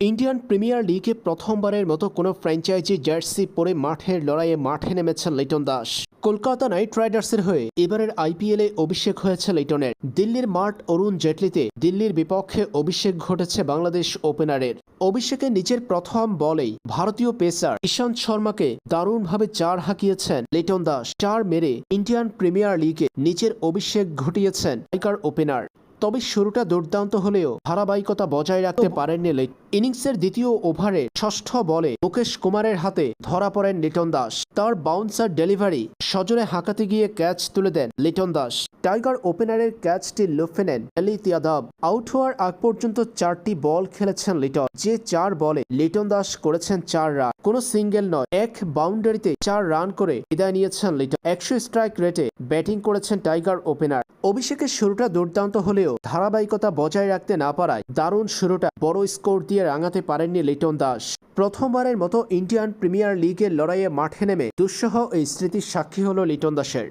Indian premier লিগে প্রথমবারের মতো কোনো ফ্র্যাঞ্চাইজি জার্সি পরে মাঠের লড়াইয়ে মাঠে নেমেছেন লিটন দাস। কলকাতা নাইট রাইডার্সের হয়ে এবারের আইপিএলে অভিষেক হয়েছে লিটনের। দিল্লির মাঠ অরুণ জেটলিতে দিল্লির বিপক্ষে অভিষেক ঘটেছে বাংলাদেশ ওপেনারের। অভিষেকে নিজের প্রথম বলেই ভারতীয় পেসার ইশান্ত শর্মাকে দারুণভাবে চার হাঁকিয়েছেন লিটন দাস। চার মেরে ইন্ডিয়ান প্রিমিয়ার লিগে নিজের অভিষেক ঘটিয়েছেন টাইগার ওপেনার। তবে শুরুটা দুর্দান্ত হলেও ধারাবাহিকতা বজায় রাখতে পারেননি লিট ইনিংসের দ্বিতীয় ওভারে ষষ্ঠ বলে মুকেশ কুমারের হাতে ধরা পড়েন লিটন দাস। তার বাউন্সার ডেলিভারি সজোরে হাঁকাতে গিয়ে ক্যাচ তুলে দেন লিটন দাস। টাইগার ওপেনারের ক্যাচটি লুফে নেন ললিত যাদব আউট হওয়ার আগ পর্যন্ত চারটি বল খেলেছেন লিটন। যে চার বলে লিটন দাস করেছেন চার রান। কোনো সিঙ্গেল নয় এক বাউন্ডারিতে চার রান করে বিদায় নিয়েছেন লিটন। একশো স্ট্রাইক রেটে ব্যাটিং করেছেন টাইগার ওপেনার। অভিষেকের শুরুটা দুর্দান্ত হলেও ধারাবাহিকতা বজায় রাখতে না পারায় দারুণ শুরুটা বড় স্কোর দিয়ে রাঙাতে পারেননি লিটন দাস। প্রথমবারের মতো ইন্ডিয়ান প্রিমিয়ার লিগের লড়াইয়ে মাঠে নেমে দুঃসহ এই স্মৃতির সাক্ষী হল লিটন দাসের।